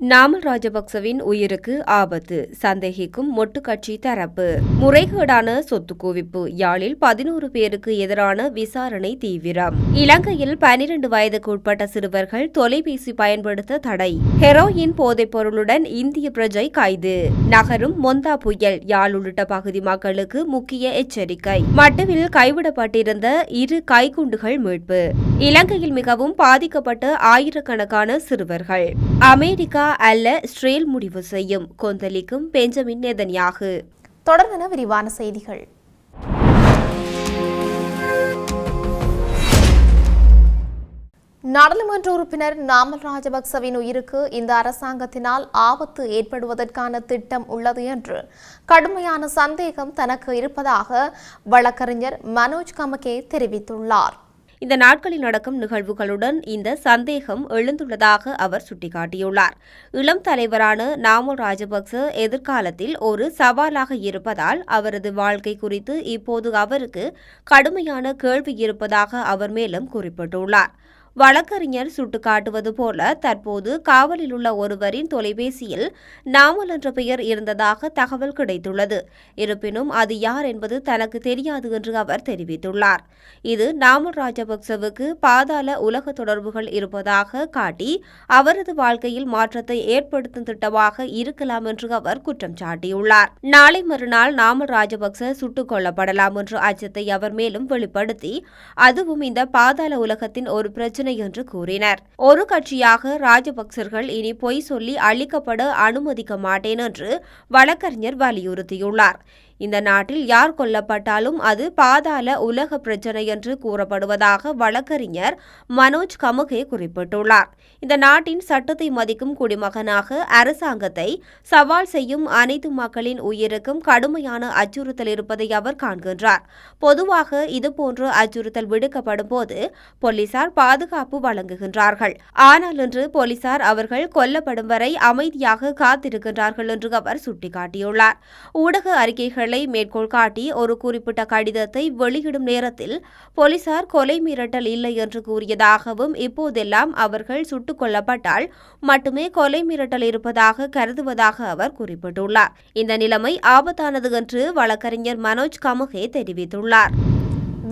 நாமல் ராஜபக்சவின் உயிருக்கு ஆபத்து சந்தேகிக்கும் மொட்டு கட்சி தரப்பு. முறைகேடான சொத்து குவிப்பு யாழில் பதினோரு பேருக்கு எதிரான விசாரணை தீவிரம். இலங்கையில் பனிரண்டு வயதுக்கு உட்பட்ட சிறுவர்கள் தொலைபேசி பயன்படுத்த தடை. ஹெரோயின் போதைப் பொருளுடன் இந்திய பிரஜை கைது. நகரும் மொந்தா புயல் யாழ் உள்ளிட்ட பகுதி மக்களுக்கு முக்கிய எச்சரிக்கை. மட்டுவில் கைவிடப்பட்டிருந்த இரு கைக்குண்டுகள் மீட்பு. இலங்கையில் மிகவும் பாதிக்கப்பட்ட ஆயிரக்கணக்கான சிறுவர்கள். அமெரிக்கா அல்ல இஸ்ரேல் முடிவு செய்யும். கொந்தளிக்கும் பெஞ்சமின் நெதன்யாகு. தொடர்ந்தன விரிவான செய்திகள். நாடாளுமன்ற உறுப்பினர் நாமல் ராஜபக்சவின் உயிருக்கு இந்த அரசாங்கத்தினால் ஆபத்து ஏற்படுவதற்கான திட்டம் உள்ளது என்று கடுமையான சந்தேகம் தனக்கு இருப்பதாக வழக்கறிஞர் மனோஜ் கமகே தெரிவித்துள்ளார். இந்த நாட்களில் நடக்கும் நிகழ்வுகளுடன் இந்த சந்தேகம் எழுந்துள்ளதாக அவர் சுட்டிக்காட்டியுள்ளார். இளம் தலைவரான நாமல் ராஜபக்ச எதிர்காலத்தில் ஒரு சவாலாக இருப்பதால் அவரது வாழ்க்கை குறித்து இப்போது அவருக்கு கடுமையான கேள்வி இருப்பதாக அவர் மேலும் குறிப்பிட்டுள்ளார். வழக்கறிஞர் சுட்டுக்காட்டுவது போல தற்போது காவலில் உள்ள ஒருவரின் தொலைபேசியில் நாமல் என்ற பெயர் இருந்ததாக தகவல் கிடைத்துள்ளது. இருப்பினும் அது யார் என்பது தனக்கு தெரியாது என்று அவர் தெரிவித்துள்ளார். இது நாமல் ராஜபக்சவுக்கு பாதாள உலக தொடர்புகள் இருப்பதாக காட்டி அவரது வாழ்க்கையில் மாற்றத்தை ஏற்படுத்தும் திட்டமாக இருக்கலாம் என்று அவர் குற்றம் சாட்டியுள்ளார். நாளை மறுநாள் நாமல் ராஜபக்ச சுட்டுக் கொல்லப்படலாம் என்ற அச்சத்தை அவர் மேலும் வெளிப்படுத்தி அதுவும் இந்த பாதாள உலகத்தின் ஒரு பிரச்சனை என்று கூறினர். ஒரு கட்சியாக ராஜபக்சர்கள் இனி பொய் சொல்லி அழிக்கப்பட அனுமதிக்க மாட்டேன் என்று வழக்கறிஞர் வலியுறுத்தியுள்ளார். இந்த நாட்டில் யார் கொல்லப்பட்டாலும் அது பாதாள உலக பிரச்சனை என்று கூறப்படுவதாக வழக்கறிஞர் மனோஜ் கமுகே குறிப்பிட்டுள்ளார். இந்த நாட்டின் சட்டத்தை மதிக்கும் குடிமகனாக அரசாங்கத்தை சவால் செய்யும் அனைத்து மக்களின் உயிருக்கும் கடுமையான அச்சுறுத்தல் இருப்பதை அவர் காண்கின்றார். பொதுவாக இதுபோன்ற அச்சுறுத்தல் விடுக்கப்படும் போது போலீசார் பாதுகாப்பு வழங்குகின்றார்கள். ஆனால் இன்று போலீசார் அவர்கள் கொல்லப்படும் வரை அமைதியாக காத்திருக்கின்றார்கள் என்று அவர் சுட்டிக்காட்டியுள்ளார். ஊடக அறிக்கைகள் தகவல்களை மேற்கோள் காட்டி ஒரு குறிப்பிட்ட கடிதத்தை வெளியிடும் நேரத்தில் போலீசார் கொலை மிரட்டல் இல்லை என்று கூறியதாகவும் இப்போதெல்லாம் அவர்கள் சுட்டுக் கொல்லப்பட்டால் மட்டுமே கொலை மிரட்டல் இருப்பதாக கருதுவதாக அவர் குறிப்பிட்டுள்ளார். இந்த நிலைமை ஆபத்தானது என்று வழக்கறிஞர் மனோஜ் கமுகே தெரிவித்துள்ளார்.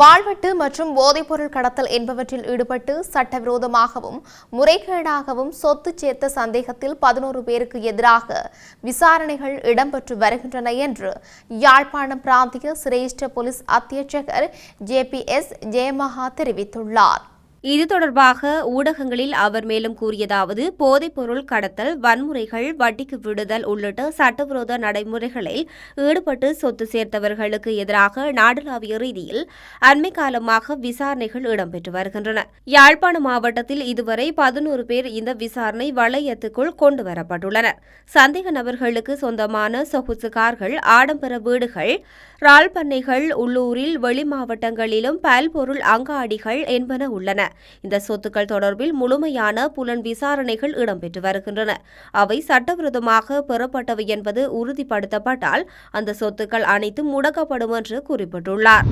வாழ்வெட்டு மற்றும் போதைப்பொருள் கடத்தல் என்பவற்றில் ஈடுபட்டு சட்டவிரோதமாகவும் முறைகேடாகவும் சொத்து சேர்த்த சந்தேகத்தில் பதினோரு பேருக்கு எதிராக விசாரணைகள் இடம்பெற்று வருகின்றன என்று யாழ்ப்பாணம் பிராந்திய சிரேஷ்ட போலீஸ் அத்தியட்சகர் ஜே பி எஸ் ஜெயமகா தெரிவித்துள்ளார். இது தொடர்பாக ஊடகங்களில் அவர் மேலும் கூறியதாவது போதைப்பொருள் கடத்தல் வன்முறைகள் வட்டிக்கு விடுதல் உள்ளிட்ட சட்டவிரோத நடைமுறைகளில் ஈடுபட்டு சொத்து சேர்த்தவர்களுக்கு எதிராக நாடளாவிய ரீதியில் அண்மை காலமாக விசாரணைகள் இடம்பெற்று வருகின்றன. யாழ்ப்பாண மாவட்டத்தில் இதுவரை பதினோரு பேர் இந்த விசாரணை வளையத்துக்குள் கொண்டுவரப்பட்டுள்ளனர் சந்தேக நபர்களுக்கு சொந்தமான சொகுசு கார்கள் ஆடம்பர வீடுகள் ரால் பண்ணைகள் உள்ளூரில் வெளி மாவட்டங்களிலும் பல்பொருள் அங்காடிகள் என்பன உள்ளன. இந்த சொத்துக்கள் தொடர்பில் முழுமையான புலன் விசாரணைகள் இடம்பெற்று வருகின்றன. அவை சட்டவிரோதமாக பெறப்பட்டவை என்பது உறுதிப்படுத்தப்பட்டால் அந்த சொத்துக்கள் அனைத்தும் முடக்கப்படும் என்று குறிப்பிட்டுள்ளார்.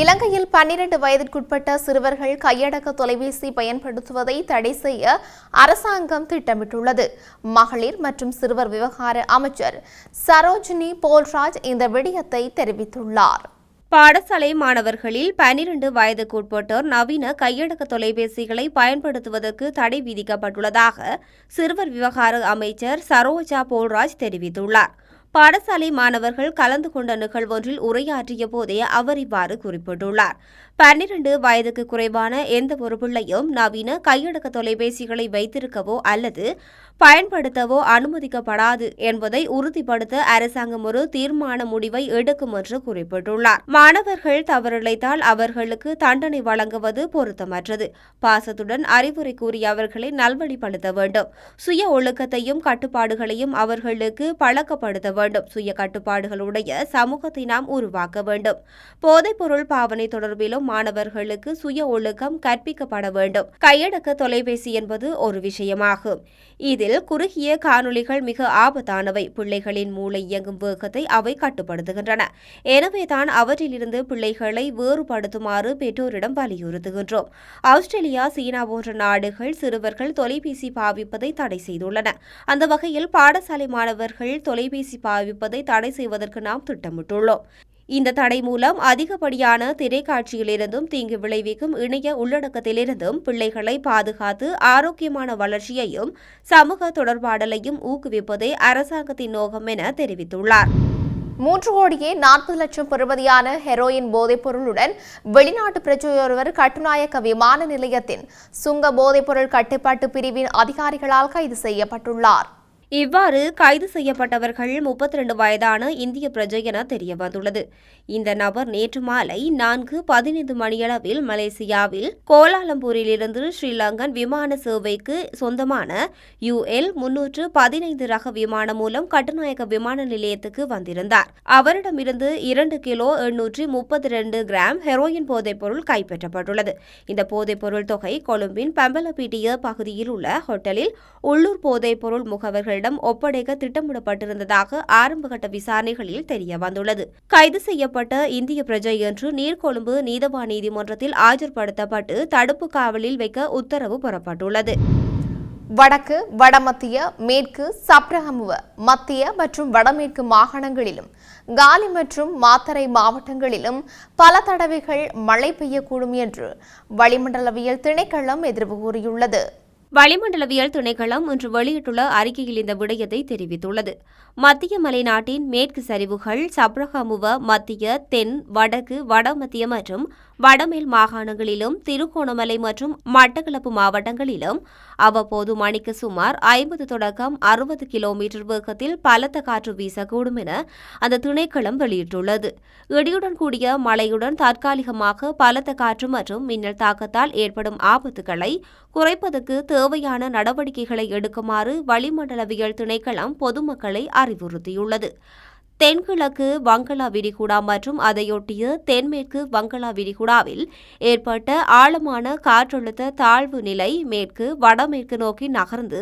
இலங்கையில் பன்னிரண்டு வயதிற்குட்பட்ட சிறுவர்கள் கையடக்க தொலைபேசி பயன்படுத்துவதை தடை செய்ய அரசாங்கம் திட்டமிட்டுள்ளது. மகளிர் மற்றும் சிறுவர் விவகார அமைச்சர் சரோஜினி போல்ராஜ் இந்த விடயத்தை தெரிவித்துள்ளார். பாடசாலை மாணவர்களில் பனிரண்டு வயதுக்குட்பட்டோர் நவீன கையடக்க தொலைபேசிகளை பயன்படுத்துவதற்கு தடை விதிக்கப்பட்டுள்ளதாக சிறுவர் விவகார அமைச்சர் சரோஜா போல்ராஜ் தெரிவித்துள்ளார். பாடசாலை மாணவர்கள் கலந்து கொண்ட நிகழ்வொன்றில் உரையாற்றிய போதே அவர் இவ்வாறு குறிப்பிட்டுள்ளார். பன்னிரண்டு வயதுக்கு குறைவான எந்த ஒரு பிள்ளையும் நவீன கையடக்க தொலைபேசிகளை வைத்திருக்கவோ அல்லது பயன்படுத்தவோ அனுமதிக்கப்படாது என்பதை உறுதிப்படுத்த அரசாங்கம் ஒரு தீர்மான முடிவை எடுக்கும் என்று குறிப்பிட்டுள்ளார். மாணவர்கள் தவறிழைத்தால் அவர்களுக்கு தண்டனை வழங்குவது பொருத்தமற்றது. பாசத்துடன் அறிவுரை கூறிய அவர்களை நல்வழிப்படுத்த வேண்டும். சுய ஒழுக்கத்தையும் கட்டுப்பாடுகளையும் அவர்களுக்கு பழக்கப்படுத்த வேண்டும். வேண்டும் சுய கட்டுப்பாடுகளுடைய சமூகத்தை நாம் உருவாக்க வேண்டும். போதைப்பொருள் பாவனை தொடர்பிலும் மாணவர்களுக்கு சுய ஒழுக்கம் கற்பிக்கப்பட வேண்டும். கையடக்க தொலைபேசி என்பது ஒரு விஷயமாகும் இதில் குறுகிய காணொளிகள் மிக ஆபத்தானவை. பிள்ளைகளின் மூளை இயங்கும் வேகத்தை அவை கட்டுப்படுத்துகின்றன. எனவேதான் அவற்றிலிருந்து பிள்ளைகளை வேறுபடுத்துமாறு பெற்றோரிடம் வலியுறுத்துகின்றோம். ஆஸ்திரேலியா சீனா போன்ற நாடுகள் சிறுவர்கள் தொலைபேசி பாவிப்பதை தடை செய்துள்ளன. அந்த வகையில் பாடசாலை மாணவர்கள் தொலைபேசி பாவிப்பதை தடை செய்வதற்கு நாம் திட்டமிட்டுள்ளோம். இந்த தடை மூலம் அதிகப்படியான திரைக்காட்சியிலிருந்தும் தீங்கு விளைவிக்கும் இணைய உள்ளடக்கத்திலிருந்தும் பிள்ளைகளை பாதுகாத்து ஆரோக்கியமான வளர்ச்சியையும் சமூக தொடர்பாடலையும் ஊக்குவிப்பதே அரசாங்கத்தின் நோக்கம் என தெரிவித்துள்ளார். மூன்று கோடியே நாற்பது லட்சம் பெறுமதியான ஹெரோயின் போதைப்பொருளுடன் வெளிநாட்டு பிரஜையொருவர் கட்டுநாயக்க விமான நிலையத்தின் சுங்க போதைப்பொருள் கட்டுப்பாட்டு பிரிவின் அதிகாரிகளால் கைது செய்யப்பட்டுள்ளார். இவ்வாறு கைது செய்யப்பட்டவர்கள் முப்பத்தி ரெண்டு வயதான இந்திய பிரஜை என தெரியவந்துள்ளது இந்த நபர் நேற்று மாலை நான்கு பதினைந்து மணியளவில் மலேசியாவில் கோலாலம்பூரிலிருந்து ஸ்ரீலங்கன் விமான சேவைக்கு சொந்தமான யுஎல் முன்னூற்று பதினைந்து ரக விமானம் மூலம் கட்டுநாயக்க விமான நிலையத்துக்கு வந்திருந்தார். அவரிடமிருந்து இரண்டு கிலோ எண்ணூற்றி முப்பத்தி ரெண்டு கிராம் ஹெரோயின் போதைப்பொருள் கைப்பற்றப்பட்டுள்ளது. இந்த போதைப்பொருள் தொகை கொழும்பின் பம்பலபீட்டிய பகுதியில் உள்ள ஹோட்டலில் உள்ளூர் போதைப்பொருள் முகவர்கள் போலீசாரிடம் ஒப்படைக்க திட்டமிடப்பட்டிருந்ததாக ஆரம்பகட்ட விசாரணைகளில் தெரிய வந்துள்ளது கைது செய்யப்பட்ட இந்திய பிரஜை என்று நீர்கொழும்பு நீதவா நீதிமன்றத்தில் ஆஜர்படுத்தப்பட்டு தடுப்பு காவலில் வைக்க உத்தரவு புறப்பட்டுள்ளது. வடக்கு வடமத்திய மேற்கு சப்ரஹமுவ மத்திய மற்றும் வடமேற்கு மாகாணங்களிலும் காலி மற்றும் மாத்தறை மாவட்டங்களிலும் பல தடவைகள் மழை பெய்யக்கூடும் என்று வளிமண்டலவியல் திணைக்களம் எதிர்வு கூறியுள்ளது. வளிமண்டலவியல் திணைக்களம் இன்று வெளியிட்டுள்ள அறிக்கையில் இந்த விடயத்தை தெரிவித்துள்ளது. மத்திய மலைநாட்டின் மேற்கு சரிவுகள் சப்ரகமுவ மத்திய தென் வடக்கு வடமத்திய மற்றும் வடமேல் மாகாணங்களிலும் திருகோணமலை மற்றும் மட்டக்களப்பு மாவட்டங்களிலும் அவ்வப்போது மணிக்கு சுமார் ஐம்பது தொடக்கம் அறுபது கிலோமீட்டர் வேகத்தில் பலத்த காற்று வீசக்கூடும் என அந்த திணைக்களம் வெளியிட்டுள்ளது. இடியுடன் கூடிய மழையுடன் தற்காலிகமாக பலத்த காற்று மற்றும் மின்னல் தாக்கத்தால் ஏற்படும் ஆபத்துகளை குறைப்பதற்கு தேவையான நடவடிக்கைகளை எடுக்குமாறு வளிமண்டலவியல் திணைக்களம் பொதுமக்களை அறிவுறுத்தியுள்ளது. தென்கிழக்கு வங்களா விரிகுடா மற்றும் அதையொட்டிய தென்மேற்கு வங்களா விரிகுடாவில் ஏற்பட்ட ஆழமான காற்றழுத்த தாழ்வு நிலை மேற்கு வடமேற்கு நோக்கி நகர்ந்து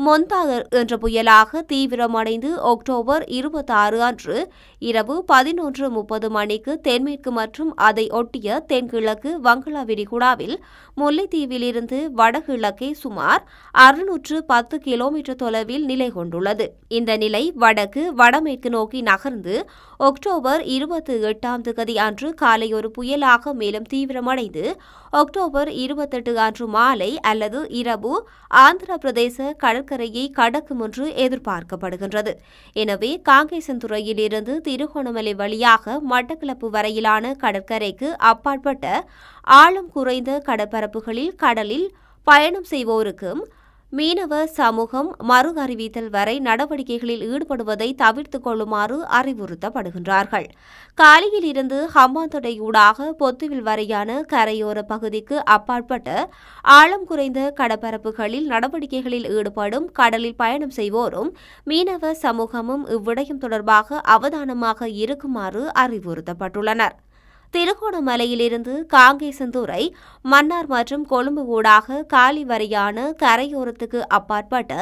மொந்தாதர் என்ற புயலாக தீவிரமடைந்து அக்டோபர் இருபத்தாறு அன்று இரவு பதினொன்று முப்பது மணிக்கு தென்மேற்கு மற்றும் அதை ஒட்டிய தென்கிழக்கு வங்களா விரிகுடாவில் முல்லைத்தீவிலிருந்து வடகிழக்கே சுமார் அறுநூற்று பத்து கிலோமீட்டர் தொலைவில் நிலை கொண்டுள்ளது. இந்த நிலை வடக்கு வடமேற்கு நோக்கி நகர்ந்து அக்டோபர் இருபத்தி எட்டாம் தேதி அன்று காலை ஒரு புயலாக மேலும் தீவிரமடைந்து அக்டோபர் இருபத்தெட்டு அன்று மாலை அல்லது இரவு ஆந்திர பிரதேச கடற்கரையை கடக்கும் என்று எதிர்பார்க்கப்படுகின்றது. எனவே காங்கேசன்துறையிலிருந்து திருகோணமலை வழியாக மட்டக்களப்பு வரையிலான கடற்கரைக்கு அப்பாற்பட்ட ஆழம் குறைந்த கடற்பரப்புகளில் கடலில் பயணம் செய்வோருக்கும் மீனவ சமூகம் மறு அறிவித்தல் வரை நடவடிக்கைகளில் ஈடுபடுவதை தவிர்த்துக் கொள்ளுமாறு அறிவுறுத்தப்படுகின்றார்கள். காலியில் இருந்து ஹம்பாந்தொடையூடாக பொத்துவில் வரையான கரையோர பகுதிக்கு அப்பாற்பட்ட ஆழம் குறைந்த கடற்பரப்புகளில் நடவடிக்கைகளில் ஈடுபடும் கடலில் பயணம் செய்வோரும் மீனவ சமூகமும் இவ்விடயம் தொடர்பாக அவதானமாக இருக்குமாறு அறிவுறுத்தப்பட்டுள்ளனர். திருகோணமலையிலிருந்து காங்கேசந்தூரை மன்னார் மற்றும் கொழும்பு ஊடாக காலி வரையான கரையோரத்துக்கு அப்பாற்பட்ட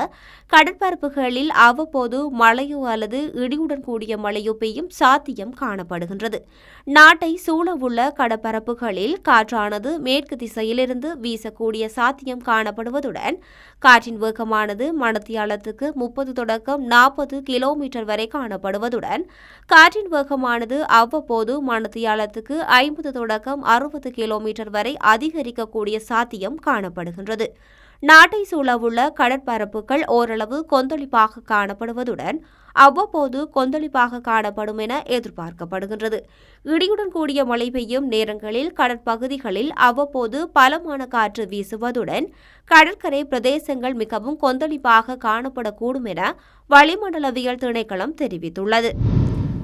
கடற்பரப்புகளில் அவ்வப்போது மழையோ அல்லது இடியுடன் கூடிய மழையோ பெய்யும் சாத்தியம் காணப்படுகின்றது. நாட்டை சூழவுள்ள கடற்பரப்புகளில் காற்றானது மேற்கு திசையிலிருந்து வீசக்கூடிய சாத்தியம் காணப்படுவதுடன் காற்றின் வேகமானது மணத்தியாலத்துக்கு முப்பது தொடக்கம் நாற்பது கிலோமீட்டர் வரை காணப்படுவதுடன் காற்றின் வேகமானது அவ்வப்போது மணத்தியாலத்துக்கு ஐம்பது தொடக்கம் அறுபது கிலோமீட்டர் வரை அதிகரிக்கக்கூடிய சாத்தியம் காணப்படுகின்றது. நாட்டை சூழவுள்ள கடற்பரப்புகள் ஓரளவு கொந்தளிப்பாக காணப்படுவதுடன் அவ்வப்போது கொந்தளிப்பாக காணப்படும் என எதிர்பார்க்கப்படுகின்றது. இடியுடன் கூடிய மழை பெய்யும் நேரங்களில் கடற்பகுதிகளில் அவ்வப்போது பலமான காற்று வீசுவதுடன் கடற்கரை பிரதேசங்கள் மிகவும் கொந்தளிப்பாக காணப்படக்கூடும் என வளிமண்டலவியல் திணைக்களம் தெரிவித்துள்ளது.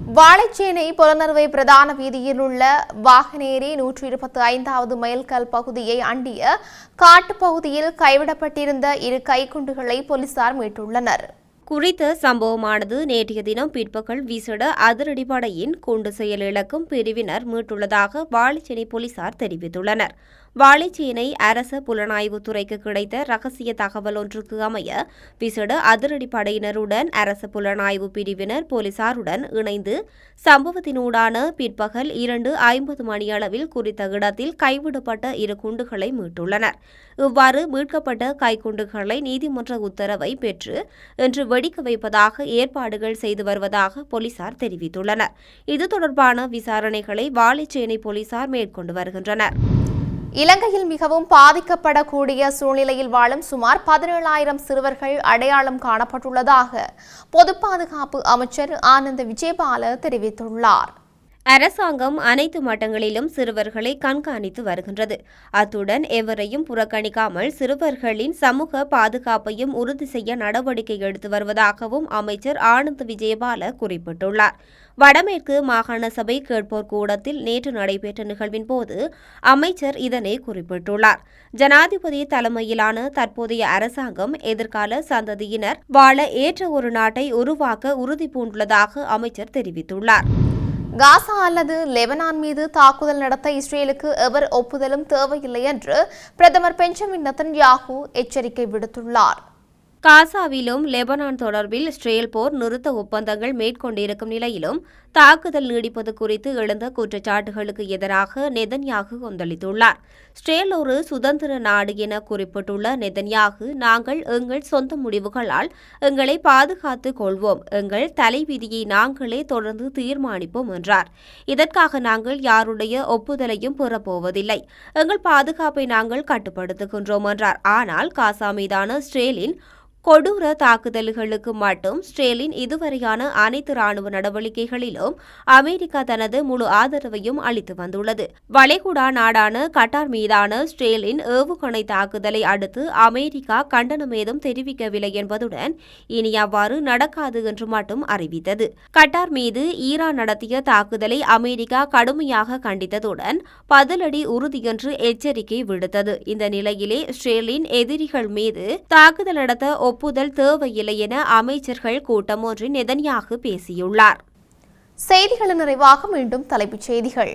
வாழைச்சேனை புலனறுவை பிரதான வீதியில் உள்ள வாகனேரி நூற்றி இருபத்தி ஐந்தாவது மைல்கல் பகுதியை அண்டிய காட்டுப்பகுதியில் கைவிடப்பட்டிருந்த இரு கைக்குண்டுகளை போலீசார் மீட்டுள்ளனர். குறித்த சம்பவமானது நேற்றைய தினம் பிற்பகல் விசட அதிரடிப்படையின் குண்டு செயல் இழக்கும் பிரிவினர் மீட்டுள்ளதாக வாழைச்சேனை போலீசார் தெரிவித்துள்ளனர். வாழைச்சேனை அரச புலனாய்வுத் துறைக்கு கிடைத்த ரகசிய தகவல் ஒன்றுக்கு அமைய விசேட அதிரடிப்படையினருடன் அரச புலனாய்வு பிரிவினர் போலீசாருடன் இணைந்து சம்பவத்தினூடான பிற்பகல் இரண்டு ஐம்பது மணியளவில் குறித்த இடத்தில் கைவிடப்பட்ட இரு குண்டுகளை மீட்டுள்ளனர். இவ்வாறு மீட்கப்பட்ட கைக்குண்டுகளை நீதிமன்ற உத்தரவை பெற்று இன்று வெடிக்க வைப்பதாக ஏற்பாடுகள் செய்து வருவதாக போலீசார் தெரிவித்துள்ளனர். இது தொடர்பான விசாரணைகளை வாழைச்சேனை போலீசார் மேற்கொண்டு வருகின்றனர். இலங்கையில் மிகவும் பாதிக்கப்படக்கூடிய சூழ்நிலையில் வாழும் சுமார் பதினேழாயிரம் சிறுவர்கள் அடையாளம் காணப்பட்டுள்ளதாக பொது பாதுகாப்பு அமைச்சர் ஆனந்த விஜயபால தெரிவித்துள்ளார். அரசாங்கம் அனைத்து மட்டங்களிலும் சிறுவர்களை கண்காணித்து வருகின்றது. அத்துடன் எவரையும் புறக்கணிக்காமல் சிறுவர்களின் சமூக பாதுகாப்பையும் உறுதி செய்ய நடவடிக்கை எடுத்து வருவதாகவும் அமைச்சர் ஆனந்த் விஜயபால குறிப்பிட்டுள்ளார். வடமேற்கு மாகாண சபை கேட்போர் கூடத்தில் நேற்று நடைபெற்ற நிகழ்வின் போது அமைச்சர் இதனை குறிப்பிட்டுள்ளார். ஜனாதிபதி தலைமையிலான தற்போதைய அரசாங்கம் எதிர்கால சந்ததியினர் வாழ ஏற்ற ஒரு நாட்டை உருவாக்க உறுதி பூண்டுள்ளதாக அமைச்சர் தெரிவித்துள்ளார். காசா அல்லது லெபனான் மீது தாக்குதல் நடத்த இஸ்ரேலுக்கு எவர் ஒப்புதலும் தேவையில்லை என்று பிரதமர் பெஞ்சமின் நத்தன்யாகு எச்சரிக்கை விடுத்துள்ளார். காசாவிலும் லெபனான் தொடர்பில் இஸ்ரேல் போர் நிறுத்த ஒப்பந்தங்கள் மேற்கொண்டிருக்கும் நிலையிலும் தாக்குதல் நீடிப்பது குறித்து எழுந்த குற்றச்சாட்டுகளுக்கு எதிராக நெதன்யாகு கொந்தளித்துள்ளார். இஸ்ரேல் ஒரு சுதந்திர நாடு என குறிப்பிட்டுள்ள நெதன்யாகு நாங்கள் எங்கள் சொந்த முடிவுகளால் எங்களை பாதுகாத்துக் கொள்வோம். எங்கள் தலைவிதியை நாங்களே தொடர்ந்து தீர்மானிப்போம் என்றார். இதற்காக நாங்கள் யாருடைய ஒப்புதலையும் பெறப்போவதில்லை. எங்கள் பாதுகாப்பை நாங்கள் கட்டுப்படுத்துகின்றோம் என்றார். ஆனால் காசா மீதான இஸ்ரேலின் கொடூர தாக்குதல்களுக்கு மட்டும் ஸ்ட்ரேலின் இதுவரையான அனைத்து ராணுவ நடவடிக்கைகளிலும் அமெரிக்கா தனது முழு ஆதரவையும் அளித்து வந்துள்ளது. வளைகுடா நாடான கட்டார் மீதான ஸ்ட்ரேலின் ஏவுகணை தாக்குதலை அடுத்து அமெரிக்கா கண்டனம் ஏதும் தெரிவிக்கவில்லை என்பதுடன் இனி அவ்வாறு நடக்காது என்று மட்டும் அறிவித்தது. கட்டார் மீது ஈரான் நடத்திய தாக்குதலை அமெரிக்கா கடுமையாக கண்டித்ததுடன் பதிலடி உறுதியென்று எச்சரிக்கை விடுத்தது. இந்த நிலையிலே ஸ்ட்ரேலின் எதிரிகள் மீது தாக்குதல் நடத்த ஒப்புதல் தேவையில்லை என அமைச்சர்கள் கூட்டம் ஒன்றில் நெதன்யாகு பேசியுள்ளார். செய்திகளின் நிறைவாக மீண்டும் தலைப்புச் செய்திகள்.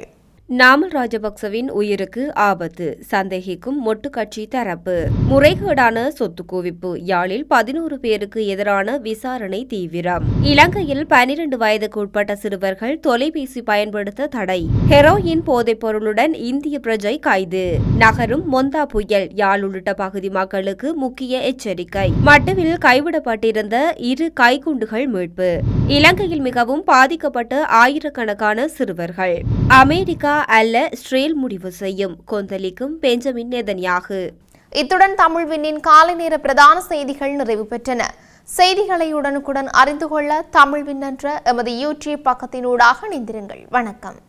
நாமல் ராஜபக்சவின் உயிருக்கு ஆபத்து. சந்தேகிக்கும் மொட்டுக்கட்சி தரப்பு. முறைகேடான சொத்து குவிப்பு. யாழில் பதினோரு பேருக்கு எதிரான விசாரணை தீவிரம். இலங்கையில் பனிரெண்டு வயதுக்கு உட்பட்ட சிறுவர்கள் தொலைபேசி பயன்படுத்த தடை. ஹெரோயின் போதைப் பொருளுடன் இந்திய பிரஜை கைது. நகரும் மொந்தா புயல். யாழ் உள்ளிட்ட பகுதி மக்களுக்கு முக்கிய எச்சரிக்கை. மட்டுவில் கைவிடப்பட்டிருந்த இரு கைக்குண்டுகள் மீட்பு. இலங்கையில் மிகவும் பாதிக்கப்பட்ட ஆயிரக்கணக்கான சிறுவர்கள். அமெரிக்கா அல்ல இஸ்ரேல் முடிவு செய்யும். கொந்தளிக்கும் பெஞ்சமின் நெதன்யாகு. இத்துடன் தமிழ் விண்ணின் காலை நேர பிரதான செய்திகள் நிறைவு பெற்றன. செய்திகளை உடனுக்குடன் அறிந்து கொள்ள தமிழ் விண்ணன்ற எமது யூடியூப் பக்கத்தினூடாக இணைந்திருங்கள். வணக்கம்.